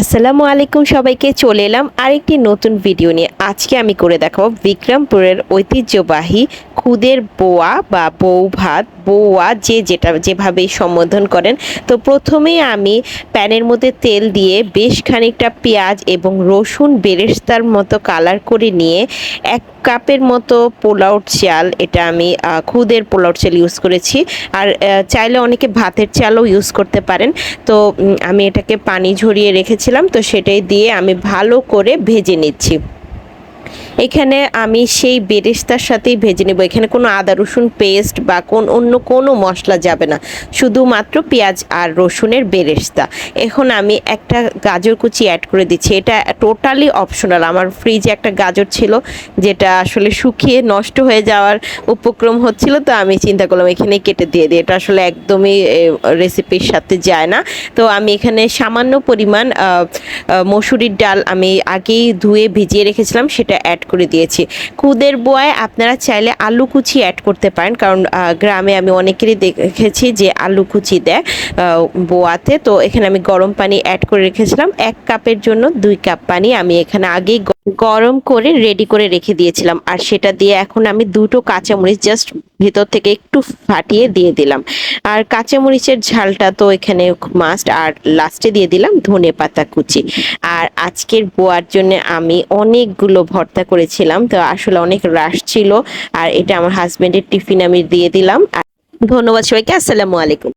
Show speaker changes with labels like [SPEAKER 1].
[SPEAKER 1] আসসালামু আলাইকুম সবাইকে, চলে এলাম আরেকটি নতুন ভিডিও নিয়ে। আজকে আমি করে দেখাবো বিক্রমপুরের ঐতিহ্যবাহী খুদের বোয়া বা বউ ভাত বউয়া যে যেটা যেভাবে সম্বোধন করেন। তো প্রথমেই আমি প্যানের মধ্যে তেল দিয়ে বেশ খানিকটা পেঁয়াজ এবং রসুন বেরেস্তার মতো কালার করে নিয়ে এক কাপের মতো পোলাও চাল, এটা আমি খুদের পোলাও চাল ইউজ করেছি। আর চাইলে অনেকে ভাতের চালও ইউজ করতে পারেন। তো আমি এটাকে পানি ঝরিয়ে রেখেছিলাম, তো সেটাই দিয়ে আমি ভালো করে ভেজে নিচ্ছি। এখানে আমি সেই বেরেস্তার সাথেই ভেজে নেব। এখানে কোনো আদা, রসুন পেস্ট বা কোন অন্য কোনো মশলা যাবে না। শুধুমাত্র পেঁয়াজ আর রসুনের বেরেস্তা। এখন আমি একটা গাজর কুচি অ্যাড করে দিচ্ছি। এটা টোটালি অপশনাল আমার ফ্রিজে একটা গাজর ছিল, যেটা আসলে শুকিয়ে নষ্ট হয়ে যাওয়ার উপক্রম হচ্ছিল, তো আমি চিন্তা করলাম এখানে কেটে দিয়ে দিই। এটা আসলে একদমই রেসিপির সাথে যায় না। তো আমি এখানে সামান্য পরিমাণ মসুরির ডাল আমি আগেই ধুয়ে ভিজিয়ে রেখেছিলাম, সেটা অ্যাড করে দিয়েছি। কুদের বোয়ায় আপনারা চাইলে আলু কুচি অ্যাড করতে পারেন, কারণ গ্রামে আমি অনেকেরই দেখেছি যে আলু কুচি দেয় বোয়াতে। তো এখানে আমি গরম পানি অ্যাড করে রেখেছিলাম। এক কাপের জন্য দুই কাপ পানি আমি এখানে আগেই গরম করে রেডি করে রেখে দিয়েছিলাম। আর সেটা দিয়ে এখন আমি দুটো কাঁচামরিচ জাস্ট ভেতর থেকে একটু ফাটিয়ে দিয়ে দিলাম। আর কাঁচামরিচের ঝালটা তো এখানে মাস্ট আর লাস্টে দিয়ে দিলাম ধনে পাতা কুচি। আর আজকের বোয়ার জন্য আমি অনেকগুলো ভর্তা করেছিলাম, তো আসলে অনেক রাশ ছিল, আর এটা আমার হাজব্যান্ডের টিফিন আমি দিয়ে দিলাম। ধন্যবাদ সবাইকে, আসসালামু আলাইকুম।